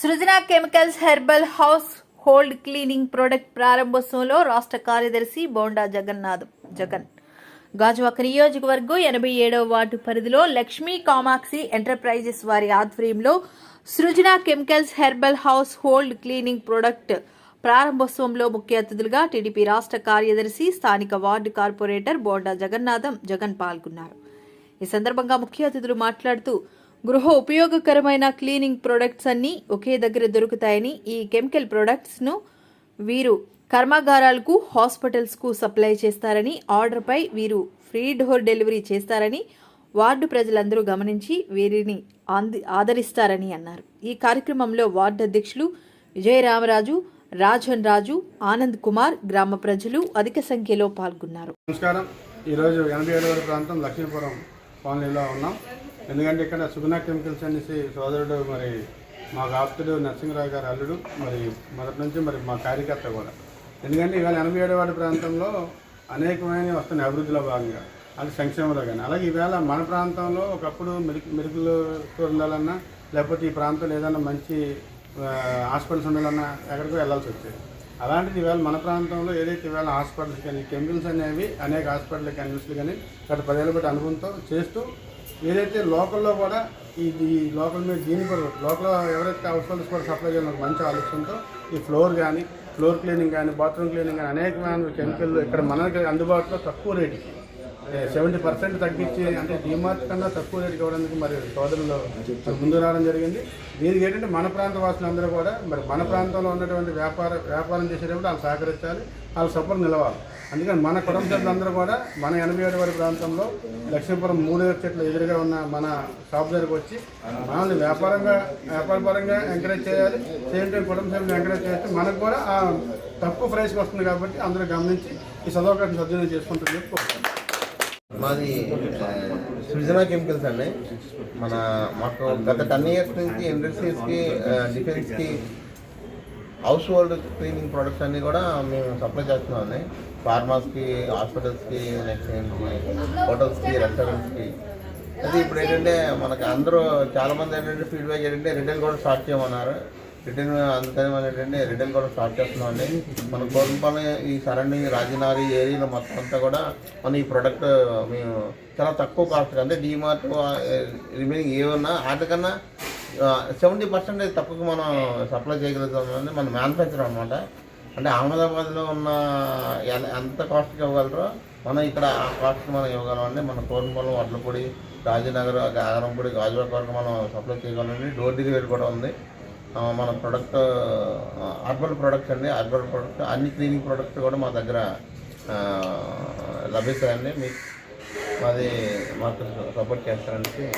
Chemicals herbal household cleaning product ప్రారంభోత్సవంలో రాష్ట్ర కార్యదర్శి బోండా జగన్నాథ్ జగన్. గాజువాక నియోజకవర్గం ఎనభై ఏడవ వార్డు పరిధిలో లక్ష్మీ కామాక్షి ఎంటర్ప్రైజెస్ వారి ఆధ్వర్యంలో Srujana chemicals herbal household cleaning product ప్రారంభోత్సవంలో ముఖ్య అతిథులుగా టీడీపీ రాష్ట్ర కార్యదర్శి స్థానిక వార్డు కార్పొరేటర్ బోండా జగన్నాథం జగన్ పాల్గొన్నారు. ఈ సందర్భంగా ముఖ్య అతిథులు మాట్లాడుతూ గృహ ఉపయోగకరమైన క్లీనింగ్ ప్రొడక్ట్స్ అన్నీ ఒకే దగ్గర దొరుకుతాయని ఈ కెమికల్ ప్రొడక్ట్స్ను వీరు కర్మాగారాలకు హాస్పిటల్స్కు సప్లై చేస్తారని ఆర్డర్పై వీరు ఫ్రీ డోర్ డెలివరీ చేస్తారని వార్డు ప్రజలందరూ గమనించి వీరిని ఆంది ఆదరిస్తారని అన్నారు. ఈ కార్యక్రమంలో వార్డు అధ్యక్షులు విజయరామరాజు రాజన్ రాజు ఆనంద్ కుమార్ గ్రామ ప్రజలు అధిక సంఖ్యలో పాల్గొన్నారు. నమస్కారం. ఈరోజు ఎనభై ఏడవ ప్రాంతం లక్ష్మీపురం కాలనీలో ఉన్నాం. ఎందుకంటే ఇక్కడ సుగుణ కెమికల్స్ అనేసి సోదరుడు మరి మా ఆప్తుడు నరసింహరావు గారు అల్లుడు మరి మొదటి నుంచి మరి మా కార్యకర్త కూడా. ఎందుకంటే ఇవాళ ఎనభై ఏడవ ప్రాంతంలో అనేకమైన వస్తున్నాయి అభివృద్ధిలో భాగంగా అది సంక్షేమంలో కానీ అలాగే ఈవేళ మన ప్రాంతంలో ఒకప్పుడు మెరుకు మెరుకులు ఉండాలన్నా లేకపోతే ఈ ప్రాంతంలో ఏదైనా మంచి హాస్పిటల్స్ ఉండాలన్నా ఎక్కడికో వెళ్ళాల్సి వచ్చేది. అలాంటిది ఈవేళ మన ప్రాంతంలో ఏదైతే ఈవేళ హాస్పిటల్స్ కానీ కెమికల్స్ అనేవి అనేక హాస్పిటల్ కన్వీన్స్లు కానీ గత పదేళ్ళ బట్టి అనుభవంతో చేస్తూ ఏదైతే లోకల్లో కూడా ఈ లోకల్ మీద దీని లోకల్ ఎవరైతే హాస్పిటల్స్ కూడా సప్లై చేయాలి మంచి ఆలోచనతో ఈ ఫ్లోర్ కానీ ఫ్లోర్ క్లీనింగ్ కానీ బాత్రూమ్ క్లీనింగ్ కానీ అనేకమైన కెమికల్ ఇక్కడ మనకి అందుబాటులో తక్కువ రేటుకి. సెవెంటీ పర్సెంట్ తగ్గించి అంటే డిమార్ట్ కన్నా తక్కువ రేటుకి ఇవ్వడానికి మరి సోదరులు ముందు రావడం జరిగింది. దీనికి ఏంటంటే మన ప్రాంత వాసులందరూ కూడా మరి మన ప్రాంతంలో ఉన్నటువంటి వ్యాపార వ్యాపారం చేసేటప్పుడు వాళ్ళు సహకరించాలి. వాళ్ళ సపోర్ట్ నిలవాలి. అందుకని మన కుటుంబ సభ్యులందరూ కూడా మన ఎనభై ఏడు వారి ప్రాంతంలో లక్ష్మీపురం మూడు చెట్ల ఎదురుగా ఉన్న మన షాప్ దగ్గరకు వచ్చి మనల్ని వ్యాపారంగా వ్యాపారపరంగా ఎంకరేజ్ చేయాలి. సేమ్ టైం కుటుంబ సభ్యులు ఎంకరేజ్ చేస్తే మనకు కూడా ఆ తక్కువ ప్రైస్కి వస్తుంది కాబట్టి అందరూ గమనించి ఈ సదవకాశం సద్వినియోగం చేసుకుంటుంది చెప్పుకోవాలి మాది సృజన కెమికల్స్ అండి. మన మాకు గత టెన్ ఇయర్స్ నుంచి ఇండస్ట్రీస్కి డిఫెన్స్కి హౌస్ హోల్డ్ క్లీనింగ్ ప్రొడక్ట్స్ అన్నీ కూడా మేము సప్లై చేస్తున్నాం అండి. ఫార్మాస్కి హాస్పిటల్స్కి నెక్స్ట్ ఏంటి హోటల్స్కి రెస్టారెంట్స్కి. అది ఇప్పుడు ఏంటంటే మనకి అందరూ చాలామంది ఏంటంటే ఫీడ్బ్యాక్ ఏంటంటే రిటైల్ కూడా స్టార్ట్ చేయమన్నారు. రిటైల్ అందుకని మనం ఏంటంటే రిటైల్ కూడా స్టార్ట్ చేస్తున్నాం అండి. మన కోరంపల్లి ఈ సరౌండింగ్ రాజనారి ఏరియాలో మొత్తం అంతా కూడా మన ఈ ప్రోడక్ట్ మేము చాలా తక్కువ కాస్ట్ అంటే డీమార్ట్ రిమైనింగ్ ఏమన్నా వాటికన్నా సెవెంటీ పర్సెంటేజ్ తక్కువకి మనం సప్లై చేయగలుగుతామండి మన మ్యానుఫ్యాక్చర్ అనమాట అంటే అహ్మదాబాద్లో ఉన్న ఎంత కాస్ట్కి ఇవ్వగలరో మనం ఇక్కడ ఆ కాస్ట్కి మనం ఇవ్వగలమండి. మన కోరంపొలం వడ్లపొడి రాజనగర్ గాగరంపొడి గాజువాక వరకు మనం సప్లై చేయగలండి డోర్ డెలివరీ కూడా ఉంది. మన ప్రొడక్ట్ అర్బల్ ప్రొడక్ట్స్ అండి. అర్బల్ ప్రొడక్ట్ అన్ని క్లీనింగ్ ప్రొడక్ట్స్ కూడా మా దగ్గర లభిస్తాయండి. మీకు మాది మాకు సపోర్ట్ చేస్తారని